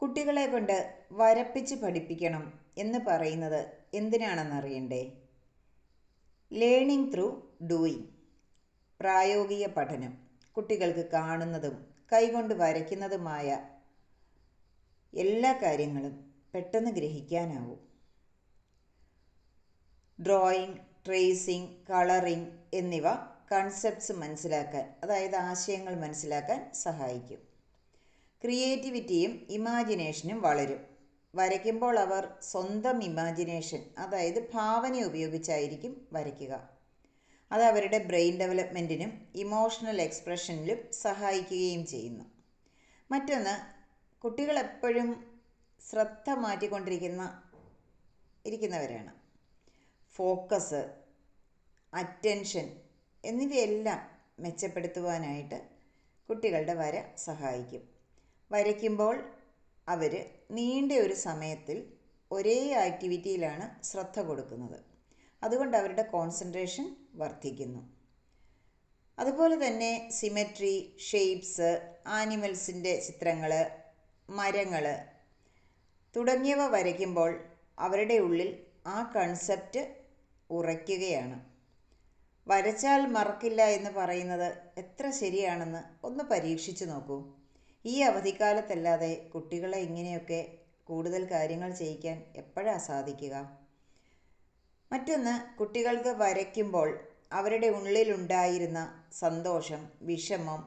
കുട്ടികളെ കൊണ്ട് വരപ്പിച്ച് പഠിപ്പിക്കണം എന്ന് പറയുന്നത് എന്തിനാണെന്നറിയണ്ടേ ലേണിംഗ് ത്രൂ ഡൂയിങ് പ്രായോഗിക പഠനം. കുട്ടികൾക്ക് കാണുന്നതും കൈകൊണ്ട് വരയ്ക്കുന്നതുമായ എല്ലാ കാര്യങ്ങളും പെട്ടെന്ന് ഗ്രഹിക്കാനാവും. ഡ്രോയിങ് ട്രേസിംഗ് കളറിംഗ് എന്നിവ കൺസെപ്റ്റ്സ് മനസ്സിലാക്കാൻ അതായത് ആശയങ്ങൾ മനസ്സിലാക്കാൻ സഹായിക്കും. ക്രിയേറ്റിവിറ്റിയും ഇമാജിനേഷനും വളരും. വരയ്ക്കുമ്പോൾ അവർ സ്വന്തം ഇമാജിനേഷൻ അതായത് ഭാവന ഉപയോഗിച്ചായിരിക്കും വരയ്ക്കുക. അത് അവരുടെ ബ്രെയിൻ ഡെവലപ്മെന്റിനും ഇമോഷണൽ എക്സ്പ്രഷനിലും സഹായിക്കുകയും ചെയ്യുന്നു. മറ്റൊന്ന് കുട്ടികളെപ്പോഴും ശ്രദ്ധ മാറ്റിക്കൊണ്ടിരിക്കുന്ന ഇരിക്കുന്നവരാണ്. ഫോക്കസ് അറ്റൻഷൻ എന്നിവയെല്ലാം മെച്ചപ്പെടുത്തുവാനായിട്ട് കുട്ടികളുടെ വര സഹായിക്കും. വരയ്ക്കുമ്പോൾ അവർ നീണ്ട ഒരു സമയത്തിൽ ഒരേ ആക്ടിവിറ്റിയിലാണ് ശ്രദ്ധ കൊടുക്കുന്നത്. അതുകൊണ്ട് അവരുടെ കോൺസെൻട്രേഷൻ വർദ്ധിക്കുന്നു. അതുപോലെ തന്നെ സിമെട്രി ഷെയ്പ്സ് ആനിമൽസിന്റെ ചിത്രങ്ങൾ മരങ്ങൾ തുടങ്ങിയവ വരയ്ക്കുമ്പോൾ അവരുടെ ഉള്ളിൽ ആ കൺസെപ്റ്റ് ഉറയ്ക്കുകയാണ്. വരച്ചാൽ മറക്കില്ല എന്ന് പറയുന്നത് എത്ര ശരിയാണെന്ന് ഒന്ന് പരീക്ഷിച്ചു നോക്കൂ. ഈ അവധിക്കാലത്തല്ലാതെ കുട്ടികളെ ഇങ്ങനെയൊക്കെ കൂടുതൽ കാര്യങ്ങൾ ചെയ്യിക്കാൻ എപ്പോഴാണ് സാധിക്കുക? മറ്റൊന്ന് കുട്ടികൾക്ക് വരയ്ക്കുമ്പോൾ അവരുടെ ഉള്ളിലുണ്ടായിരുന്ന സന്തോഷം വിഷമം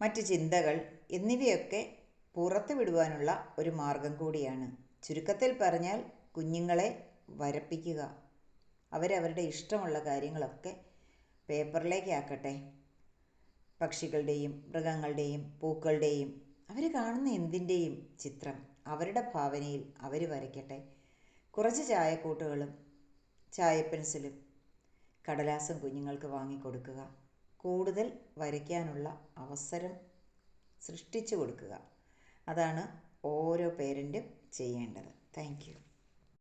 മറ്റ് ചിന്തകൾ എന്നിവയൊക്കെ പുറത്തു വിടുവാനുള്ള ഒരു മാർഗം കൂടിയാണ്. ചുരുക്കത്തിൽ പറഞ്ഞാൽ കുഞ്ഞുങ്ങളെ വരപ്പിക്കുക. അവരവരുടെ ഇഷ്ടമുള്ള കാര്യങ്ങളൊക്കെ പേപ്പറിലേക്ക് ആക്കട്ടെ പക്ഷികളുടെയും മൃഗങ്ങളുടെയും പൂക്കളുടെയും അവർ കാണുന്ന എന്തിന്റെയും ചിത്രം അവരുടെ ഭാവനയിൽ അവർ വരയ്ക്കട്ടെ. കുറച്ച് ചായക്കൂട്ടുകളും ചായപ്പെൻസിലും കടലാസും കുഞ്ഞുങ്ങൾക്ക് വാങ്ങിക്കൊടുക്കുക. കൂടുതൽ വരയ്ക്കാനുള്ള അവസരം സൃഷ്ടിച്ചു കൊടുക്കുക. അതാണ് ഓരോ പേരന്റും ചെയ്യേണ്ടത്. താങ്ക്